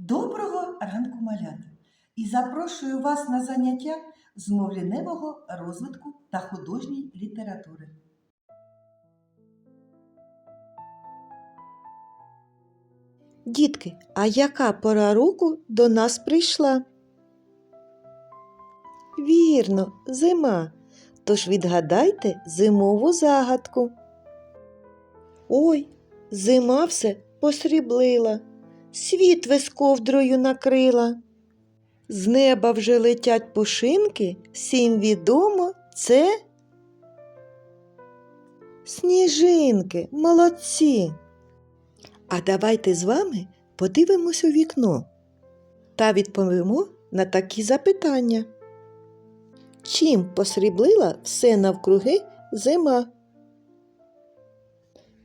Доброго ранку, малята! І запрошую вас на заняття з мовліневого розвитку та художньої літератури. Дітки, а яка пора року до нас прийшла? Вірно, зима. Тож відгадайте зимову загадку. Ой, зима все посріблила, світ весь ковдрою накрила. З неба вже летять пушинки, всім відомо це сніжинки, молодці. А давайте з вами подивимось у вікно та відповімо на такі запитання. Чим посріблила все навкруги зима?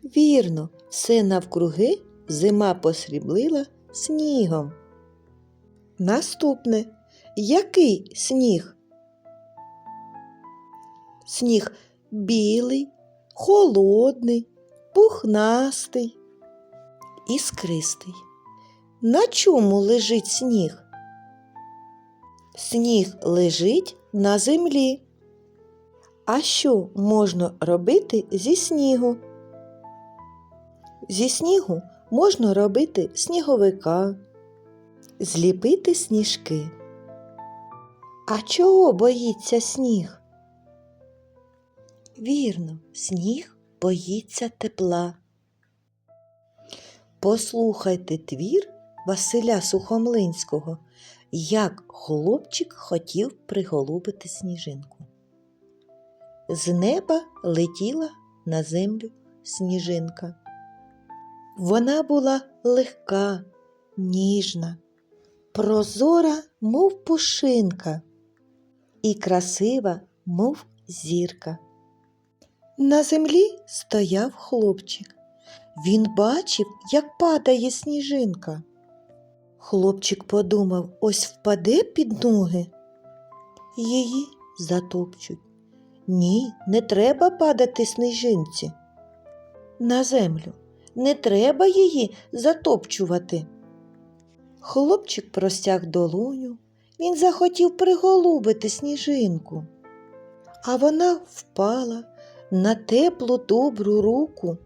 Вірно, все навкруги зима посріблила снігом. Наступне. Який сніг? Сніг білий, холодний, пухнастий іскристий. На чому лежить сніг? Сніг лежить на землі. А що можна робити зі снігу? Зі снігу можна робити сніговика, зліпити сніжки. А чого боїться сніг? Вірно, сніг боїться тепла. Послухайте твір Василя Сухомлинського, як хлопчик хотів приголубити сніжинку. З неба летіла на землю сніжинка. Вона була легка, ніжна, прозора, мов пушинка, і красива, мов зірка. На землі стояв хлопчик. Він бачив, як падає сніжинка. Хлопчик подумав, ось впаде під ноги. Її затопчуть. Ні, не треба падати сніжинці. На землю не треба її затопчувати. Хлопчик простяг долоню, він захотів приголубити сніжинку, а вона впала на теплу добру руку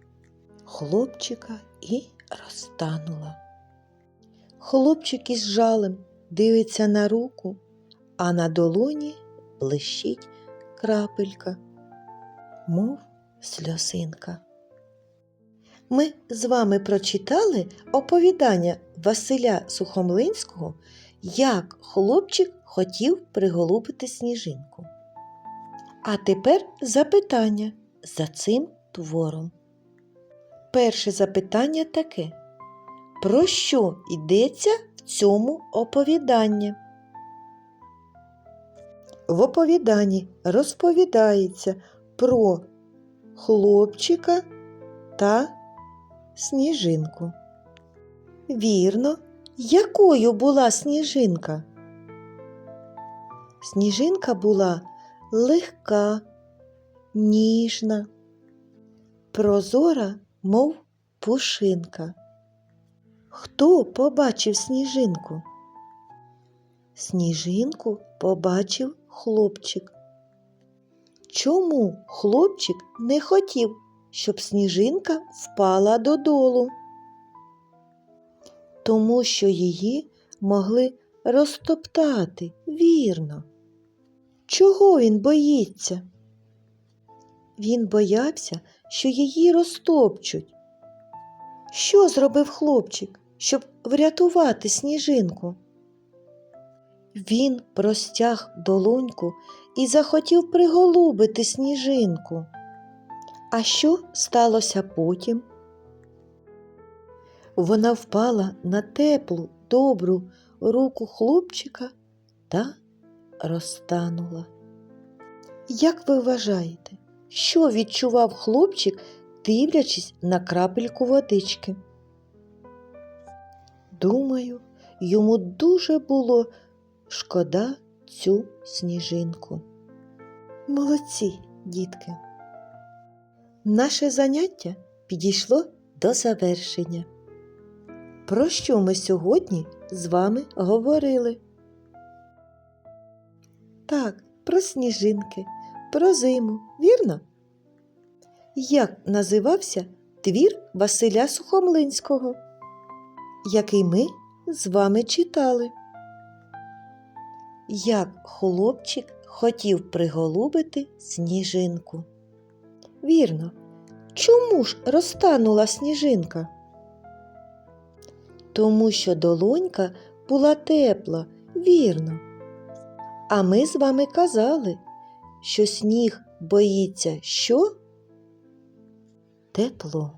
хлопчика і розтанула. Хлопчик із жалем дивиться на руку, а на долоні блищить крапелька, мов сльозинка. Ми з вами прочитали оповідання Василя Сухомлинського, як хлопчик хотів приголубити сніжинку. А тепер запитання за цим твором. Перше запитання таке. Про що йдеться в цьому оповіданні? В оповіданні розповідається про хлопчика та сніжинку. Вірно, якою була сніжинка? Сніжинка була легка, ніжна, прозора мов пушинка. Хто побачив сніжинку? Сніжинку побачив хлопчик. Чому хлопчик не хотів, щоб сніжинка впала додолу? Тому що її могли розтоптати вірно. Чого він боїться? Він боявся, що її розтопчуть. Що зробив хлопчик, щоб врятувати сніжинку? Він простяг долоньку і захотів приголубити сніжинку. А що сталося потім? Вона впала на теплу, добру руку хлопчика та розтанула. Як ви вважаєте, що відчував хлопчик, дивлячись на крапельку водички? Думаю, йому дуже було шкода цю сніжинку. Молодці, дітки. Наше заняття підійшло до завершення. Про що ми сьогодні з вами говорили? Так, про сніжинки, про зиму, вірно? Як називався твір Василя Сухомлинського, який ми з вами читали? Як хлопчик хотів приголубити сніжинку. Вірно, чому ж розтанула сніжинка? Тому що долонька була тепла, вірно. А ми з вами казали, що сніг боїться що? Тепло.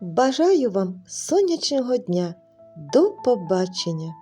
Бажаю вам сонячного дня. До побачення!